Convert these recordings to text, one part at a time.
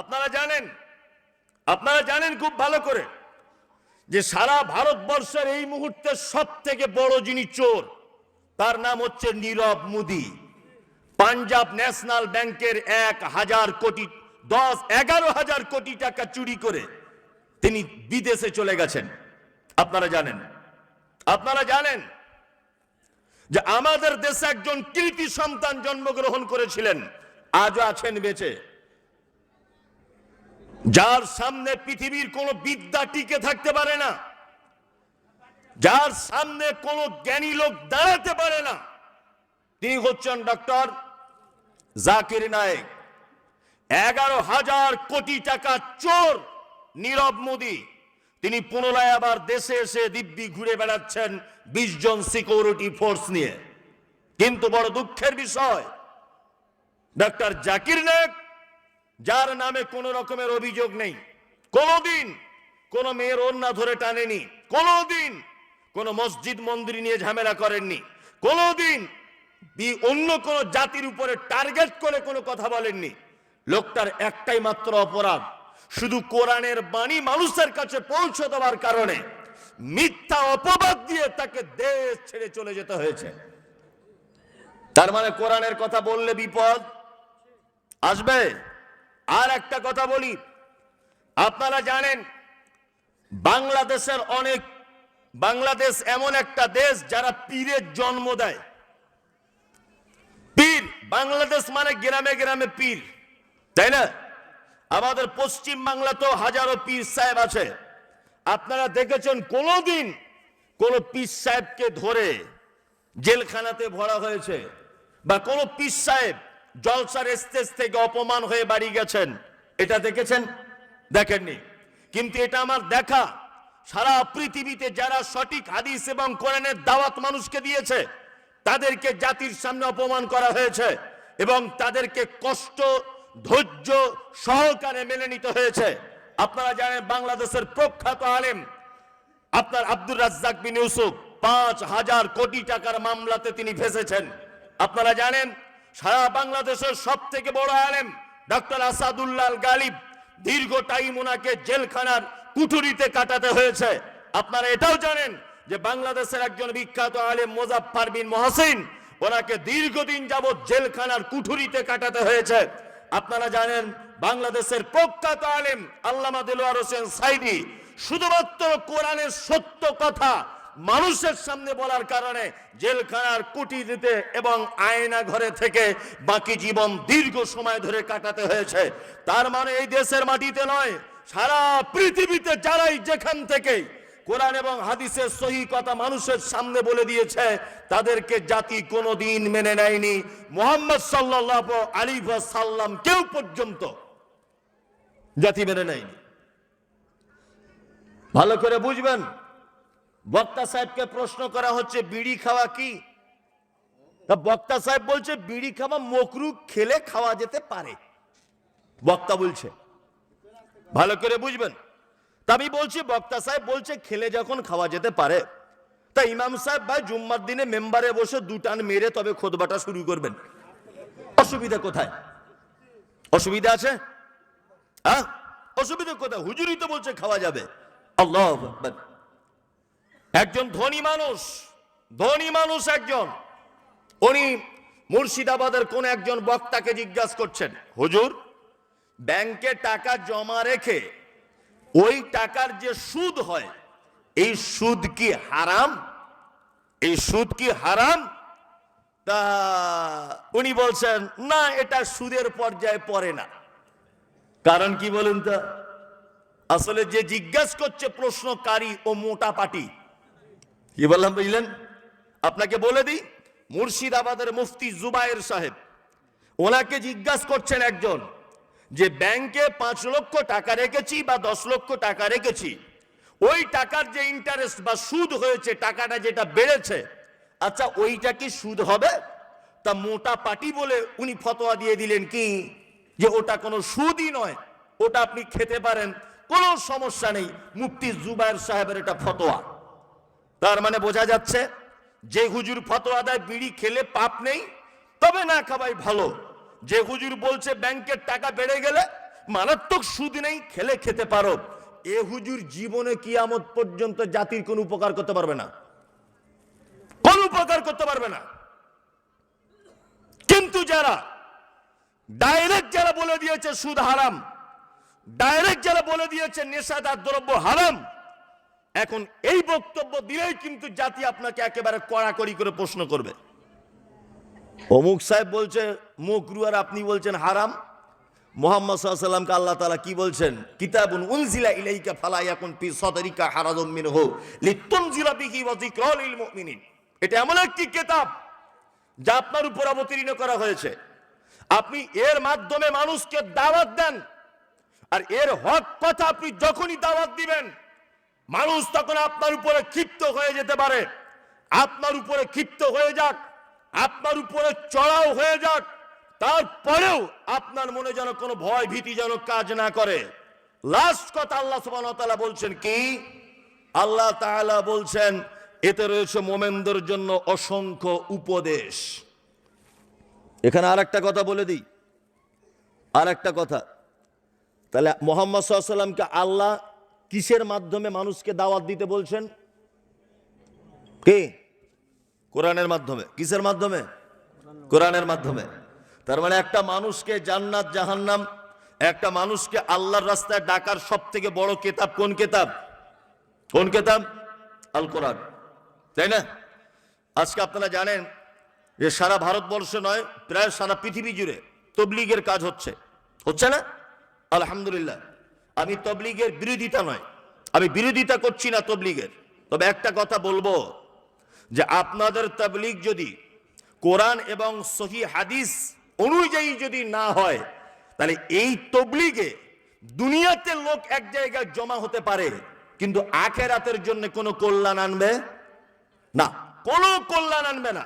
আপনারা জানেন আপনারা জানেন খুব ভালো করে যে সারা ভারতবর্ষের এই মুহূর্তে সব থেকে বড় যিনি চোর, তার নাম হচ্ছে নীরব মোদি। পাঞ্জাব ন্যাশনাল ব্যাংকের এক হাজার কোটি, দশ, এগারো হাজার কোটি টাকা চুরি করে তিনি বিদেশে চলে গেছেন। আপনারা জানেন আপনারা জানেন যে আমাদের দেশে একজন কৃতি সন্তান জন্মগ্রহণ করেছিলেন, আজও আছেন বেঁচে। যার সামনে পৃথিবীর কোন বিদ্যা টিকে থাকতে পারে না, যার সামনে কোন জ্ঞানী লোক দাঁড়াতে পারে না, তিনি হচ্ছেন ডক্টর জাকির নায়েক। এগারো হাজার কোটি টাকা চোর নীরব মোদী, তিনি পুনরায় আবার দেশে এসে দিব্যি ঘুরে বেড়াচ্ছেন বিশ জন সিকিউরিটি ফোর্স নিয়ে। কিন্তু বড় দুঃখের বিষয় ডক্টর জাকির নায়েক যার নামে কোনো রকমের অভিযোগ নেই। কোনোদিন কোন মেয়ের ওন্না ধরে টানেনি। কোনোদিন কোন মসজিদ মন্দির নিয়ে ঝামেলা করেননি। কোনোদিন অন্য কোন জাতির উপরে টার্গেট করে কোনো কথা বলেননি। লোকটার একটাই মাত্র অপরাধ, শুধু কোরআনের বাণী মানুষের কাছে পৌঁছে দেওয়ার কারণে মিথ্যা অপবাদ দিয়ে তাকে দেশ ছেড়ে চলে যেতে হয়েছে। তার মানে কোরআনের কথা বললে বিপদ? আসবে? আর একটা কথা বলি। আপনারা জানেন, বাংলাদেশের অনেক, বাংলাদেশ এমন একটা দেশ যারা পীরের জন্ম দেয়। পীর, বাংলাদেশ মানে গ্রামে গ্রামে পীর, তাই না? আমাদের পশ্চিম বাংলা তো হাজারো পীর সাহেব আছে। আপনারা দেখেছেন কোনোদিন কোন পীর সাহেবকে ধরে জেলখানাতে ভরা হয়েছে, বা কোন পীর সাহেব জলসার স্টেজ থেকে অপমান হয়ে বাড়ি গেছেন। এটা দেখেছেন? দেখেননি। কিন্তু এটা আমার দেখা। সারা পৃথিবীতে যারা সঠিক হাদিস এবং কোরআনের দাওয়াত মানুষকে দিয়েছে, তাদেরকে জাতির সামনে অপমান করা হয়েছে এবং তাদেরকে কষ্ট, ধৈর্য সহকারে মেনে নিতে হয়েছে। আপনারা জানেন বাংলাদেশের প্রখ্যাত আলেম আপনার আব্দুর রাজ্জাক বিন ইউসুফ পাঁচ হাজার কোটি টাকার মামলাতে তিনি ফেসেছেন। আপনারা জানেন সারা বাংলাদেশের সব থেকে বড় আলেম ডক্টর আসাদুল্লাহ গালিব দীর্ঘ টাইম ওনাকে জেলখানার কুঠুরিতে কাটাতে হয়েছে। আপনারা এটাও জানেন যে বাংলাদেশের একজন বিখ্যাত আলেম মোজাফফর বিন মহসিন ওনাকে দীর্ঘদিন যাবৎ জেলখানার কুঠুরিতে কাটাতে হয়েছে। আপনারা জানেন বাংলাদেশের প্রখ্যাত আলেম আল্লামা দিলওয়ার হোসেন সাইদি শুধুমাত্র কোরআনের সত্য কথা মানুষের সামনে বলার কারণে জেলখানার কুটি দিতে এবং আয়না ঘরে থেকে বাকি জীবন দীর্ঘ সময় ধরে কাটাতে হয়েছে। তার মানে এই দেশের মাটিতে নয়, সারা পৃথিবীতে যারাই যেখান থেকে কোরআন এবং হাদিসের সহি কথা মানুষের সামনে বলে দিয়েছে, তাদেরকে জাতি কোনোদিন মেনে নেয়নি। মোহাম্মদ সাল্লাহ আলী সাল্লাম কেউ পর্যন্ত জাতি মেনে নেয়নি। ভালো করে বুঝবেন বক্তা সাহেবকে প্রশ্ন করা হচ্ছে, বিড়ি খাওয়া কি? তা বক্তা সাহেব বলছে, বিড়ি খাওয়া মকরু খেলে খাওয়া যেতে পারে। বক্তা বলছে, ভালো করে বুঝবেন। তা আমি বলছি, বক্তা সাহেব বলছে, খেলে যখন খাওয়া যেতে পারে, তা ইমাম সাহেব ভাই জুম্মার দিনে মেম্বারে বসে দুটান মেরে তবে খোদবাটা শুরু করবেন। অসুবিধা কোথায়? অসুবিধা আছে? হ্যাঁ? অসুবিধা কোথায়? হুজুরি তো বলছে, খাওয়া যাবে। আল্লাহ। একজন ধনী মানুষ ধনী মানুষ একজন। উনি মুর্শিদাবাদের কোন একজন বক্তাকে জিজ্ঞাসা করছেন, হুজুর, ব্যাংকে টাকা জমা রেখে ওই টাকার যে সুদ হয়, এই সুদ কি হারাম? এই সুদ কি হারাম? তা উনি বলছেন, না, এটা সুদের পর্যায়ে পড়ে না। কারণ কি বলুন তো? আসলে যে জিজ্ঞাসা করছে প্রশ্নকারী ও মোটা পাটি কি বললাম বুঝলেন? আপনাকে বলে দিই, মুর্শিদাবাদের মুফতি জুবায়ের সাহেব, ওনাকে জিজ্ঞাসা করছেন একজন যে ব্যাংকে পাঁচ লক্ষ টাকা রেখেছি বা দশ লক্ষ টাকা রেখেছি? ওই টাকার যে ইন্টারেস্ট বা সুদ হয়েছে, টাকাটা যেটা বেড়েছে আচ্ছা ওইটা কি সুদ হবে? তা মোটা পাটি বলে উনি ফতোয়া দিয়ে দিলেন কি? যে ওটা কোনো সুদই নয়, ওটা আপনি খেতে পারেন, কোনো সমস্যা নেই, মুফতি জুবায়ের সাহেবের এটা ফতোয়া। তার মানে বোঝা যাচ্ছে, যে হুজুর ফতোয়া দেয়, বিড়ি খেলে পাপ নেই, তবে না খাওয়াই ভালো। যে হুজুর বলছে, ব্যাংকের টাকা বেড়ে গেলে মারাত্মক সুদ নেই, খেলে খেতে পারো। এ হুজুর জীবনে কিয়ামত পর্যন্ত জাতির কোনো উপকার করতে পারবে না। কোন উপকার করতে পারবে না। কিন্তু যারা ডাইরেক্ট যারা বলে দিয়েছে সুদ হারাম ডাইরেক্ট যারা বলে দিয়েছে নেশাদার দ্রব্য হারাম এখন এই বক্তব্য দিলেই কিন্তু জাতি আপনাকে একেবারে কড়াকড়ি করে প্রশ্ন করবে। অমুক সাহেব বলছে মকরু আপনি বলছেন হারাম। মোহাম্মদ সাল্লামকে আল্লাহ তাআলা কি বলছেন? কিতাবুন উনজিলা ইলাইকা ফালা ইয়াকুন ফি সাদরিকা হারাজুম মিনহু লিতুনজিলা বিহি ওয়া যিকরা লিল মুমিনিন। এটা এমন একটি কিতাব যা আপনার উপর অবতীর্ণ করা হয়েছে। আপনি এর মাধ্যমে মানুষকে দাওয়াত দেন, আর এর হক কথা আপনি যখনই দাওয়াত দিবেন মানুষ তখন আপনার উপরে ক্ষিপ্ত হয়ে যেতে পারে। আপনার উপরে ক্ষিপ্ত হয়ে যাক, আপনার উপরে চড়াও হয়ে যাক, তারপরেও আপনার মনে যেন কোনো ভয় ভীতি যেন কাজ না করে। লাস্ট কথা আল্লাহ তাআলা বলছেন কি? আল্লাহ তাআলা বলছেন, এতে রয়েছে মোমেনদের জন্য অসংখ্য উপদেশ। এখানে আর একটা কথা বলে দিই। আর একটা কথা। তাহলে মোহাম্মদ সাল্লামকে আল্লাহ কিসের মাধ্যমে মানুষকে দাওয়াত দিতে বলছেন? কে? কোরআনের মাধ্যমে। কিসের মাধ্যমে? কোরআনের মাধ্যমে। তার মানে একটা মানুষকে জান্নাত, জাহান্নাম, একটা মানুষকে আল্লাহর রাস্তায় ডাকার সব থেকে বড় কেতাব কোন কেতাব? কোন কেতাব? আল কোরআন তাই না? আজকে আপনারা জানেন যে সারা ভারতবর্ষে নয়, প্রায় সারা পৃথিবী জুড়ে তবলিগের কাজ হচ্ছে। হচ্ছে না? আলহামদুলিল্লাহ। আমি তবলিগের বিরোধিতা নয়। আমি বিরোধিতা করছি না তবলিগের। তবে একটা কথা বলব, যে আপনাদের তবলিগ যদি কোরআন এবং সহি হাদিস অনুযায়ী যদি না হয়, তাহলে এই তবলিগে দুনিয়াতে লোক এক জায়গায় জমা হতে পারে, কিন্তু আখেরাতের জন্য কোনো কল্যাণ আনবে? না, কোনো কল্যাণ আনবে না।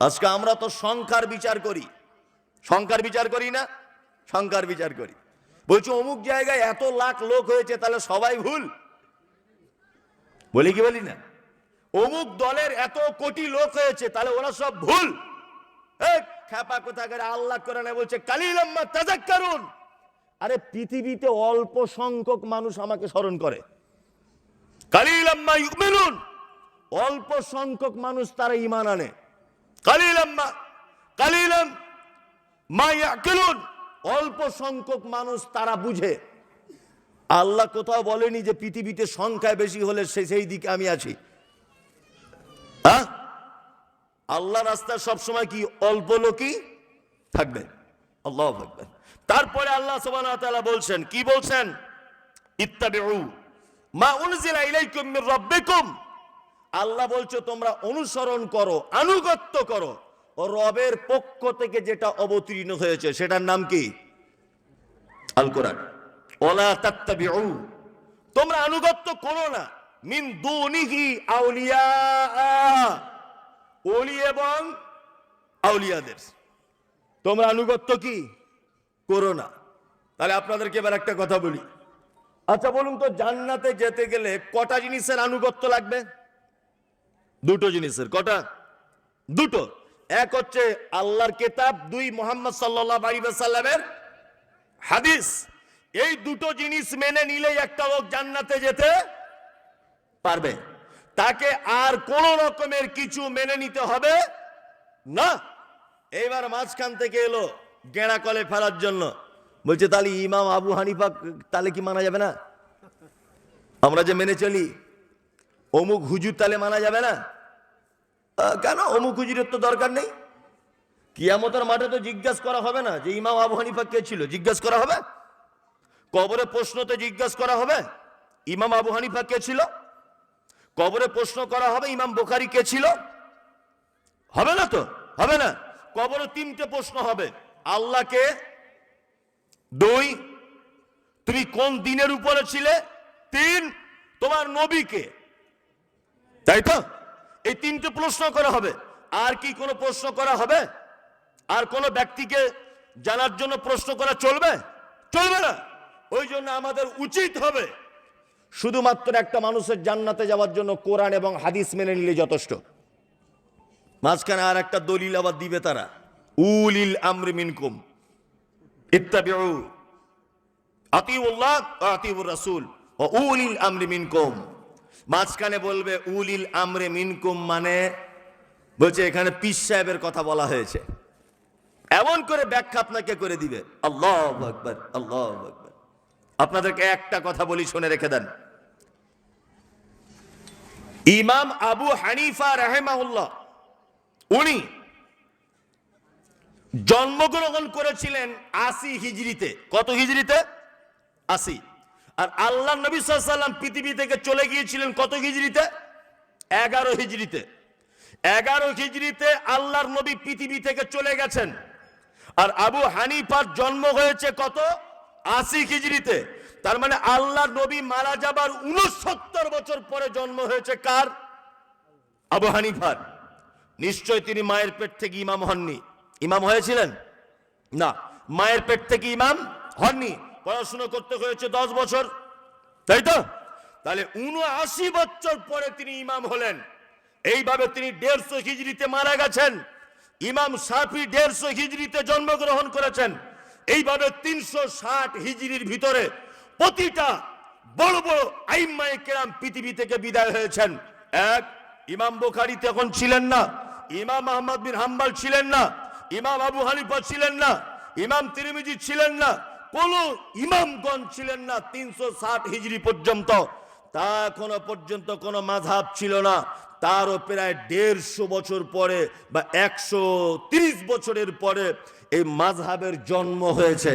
আজকে আমরা তো সংখ্যার বিচার করি। সংখ্যার বিচার করি না, সংখ্যার বিচার করি। বলছি, অমুক জায়গায় এত লাখ লোক হয়েছে, তাহলে সবাই ভুল? বলি কি বলি না? অমুক দলের এত কোটি লোক হয়েছে, তাহলে ওরা সব ভুল? খ্যাপা কোথাকার, আল্লাহ করে না বলছে, কালিলাম্মা তাজাক করুন আরে, পৃথিবীতে অল্প সংখ্যক মানুষ আমাকে স্মরণ করে। কালিলাম্মা ইউমিনুন। অল্প সংখ্যক মানুষ তারা ইমান আনে। কালিলাম্মা, কালিলাম মা ইয়াকিলুন। অল্প সংখ্যক মানুষ তারা বুঝে। আল্লাহ কোথাও বলেনি যে পৃথিবীতে সংখ্যায় বেশি হলে সে সেই দিকে আমি আছি। হ্যাঁ আল্লাহ রাস্তায় সবসময় কি অল্প লোকই থাকবে? আল্লাহ থাকবে তারপরে আল্লাহ ওয়া বলছেন, কি বলছেন? ইত্তাবিউ মা আল্লাহ বলছো, তোমরা অনুসরণ করো, আনুগত্য করো। রবের পক্ষ থেকে যেটা অবতীর্ণ হয়েছে, সেটার নাম কি? আল কোরআন। ওলা তাত্তাবিউ। তোমরা আনুগত্য করো না। মিন দুনিহি আউলিয়া। ওলি এবং আউলিয়াদের। তোমরা আনুগত্য কি? করো না। তাহলে আপনাদেরকে এবার একটা কথা বলি। আচ্ছা বলুন তো, জান্নাতে যেতে গেলে কটা জিনিসের আনুগত্য লাগবে? দুটো জিনিসের। কটা? দুটো। এক হচ্ছে আল্লাহর কেতাব, দুই মোহাম্মদ সাল্লাহ সাল্লামের হাদিস। এই দুটো জিনিস মেনে নিলেই একটা লোক জান্নাতে যেতে পারবে। তাকে আর কোন রকমের কিছু মেনে নিতে হবে না। এইবার মাঝখান থেকে এলো গেঁড়া কলে ফেলার জন্য। বলছে, তাহলে ইমাম আবু হানিফা তাহলে কি মানা যাবে না? আমরা যে মেনে চলি, অমুক হুজুর তাহলে মানা যাবে না? কেন? অমুক হুজুরের তো দরকার নেই। কিয়ামতের মাঠে তো জিজ্ঞাসা করা হবে না যে ইমাম আবু হানিফা কে ছিল। জিজ্ঞাসা করা হবে? কবরে প্রশ্নতে জিজ্ঞাসা করা হবে? ইমাম আবু হানিফা কে ছিল? কবরে প্রশ্ন করা হবে, ইমাম বোখারি কে ছিল? হবে না তো? হবে না। কবরে তিনটে প্রশ্ন হবে। আল্লাহকে দুই, তুমি কোন দিনের উপরে ছিলে? তিন, তোমার নবীকে। তাই তো? এই তিনটে প্রশ্ন করা হবে। আর কি কোনো প্রশ্ন করা হবে? আর কোনো ব্যক্তিকে জানার জন্য প্রশ্ন করা চলবে? চলবে না। ওই জন্য আমাদের উচিত হবে শুধুমাত্র একটা মানুষের জান্নাতে যাওয়ার জন্য কোরআন এবং হাদিস মেনে নিলে যথেষ্ট। মাঝখানে আর একটা দলিল আবার দিবে তারা। উলিল আমরি মিনকুম। ইত্তাবিউ। আতিউল্লাহ, আতিউর রাসূল। ও উলিল আমরি মিনকুম। মাঝখানে বলবে, উলিল আমরে মিনকুম মানে বলছে এখানে পিস সাহেবের কথা বলা হয়েছে। এমন করে ব্যাখ্যা আপনাকে করে দিবে। আল্লাহ আকবার আল্লাহ আকবার। আপনাদেরকে একটা কথা বলি, শুনে রেখে দেন। ইমাম আবু হানিফা রাহেমাউল্লাহ উনি জন্মগ্রহণ করেছিলেন আশি হিজড়িতে। কত হিজড়িতে? আশি। আর আল্লাহ নবী সাল্লাম পৃথিবী থেকে চলে গিয়েছিলেন কত হিজড়িতে? এগারো হিজড়িতে। এগারো হিজড়িতে আল্লাহর নবী পৃথিবী থেকে চলে গেছেন। আর আবু হানিফার জন্ম হয়েছে কত? আশি হিজড়িতে। তার মানে আল্লাহ নবী মারা যাবার উনসত্তর বছর পরে জন্ম হয়েছে কার? আবু হানিফার। নিশ্চয় তিনি মায়ের পেট থেকে ইমাম হননি। ইমাম হয়েছিলেন? না, মায়ের পেট থেকে ইমাম হননি। পড়াশোনা করতে হয়েছে দশ বছর। তাই তো? তাহলে উনআশি বছর পরে তিনি ইমাম হলেন। এইভাবে তিনি দেড়শো হিজড়িতে মারা গেছেন। ইমাম সাফি দেড়শো হিজড়িতে জন্মগ্রহণ করেছেন। এইভাবে তিনশো ষাট হিজড়ির ভিতরে প্রতিটা বড় বড় আইম্মাই কেরাম পৃথিবী থেকে বিদায় হয়েছেন। এক, ইমাম বুখারী তখন ছিলেন না। ইমাম আহমদ বিন হাম্বাল ছিলেন না। ইমাম আবু হানিফা ছিলেন না। ইমাম তিরমিজি ছিলেন না। কোন ইমামগণ ছিলেন না তিনশো ষাট হিজড়ি পর্যন্ত। তা এখনও পর্যন্ত কোনো মাঝাব ছিল না। তারও প্রায় দেড়শো বছর পরে বা একশো তিরিশ বছরের পরে এই মাঝহাবের জন্ম হয়েছে।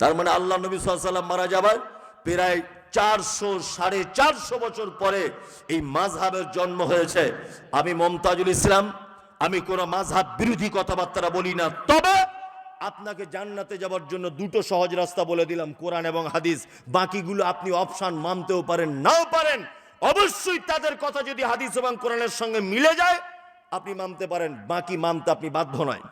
তার মানে আল্লাহ নবী সাল্লাম মারা যাবার প্রায় চারশো, সাড়ে চারশো বছর পরে এই মাঝহাবের জন্ম হয়েছে। আমি মমতাজুল ইসলাম, আমি কোনো মাঝহাব বিরোধী কথাবার্তা বলি না। তবে আপনাকে জান্নাতে যাওয়ার জন্য দুটো সহজ রাস্তা বলে দিলাম, কোরআন এবং হাদিস। বাকিগুলো আপনি অপশান মানতেও পারেন, নাও পারেন। অবশ্যই তাদের কথা যদি হাদিস এবং কোরআনের সঙ্গে মিলে যায়, আপনি মানতে পারেন, বাকি মানতে আপনি বাধ্য নয়।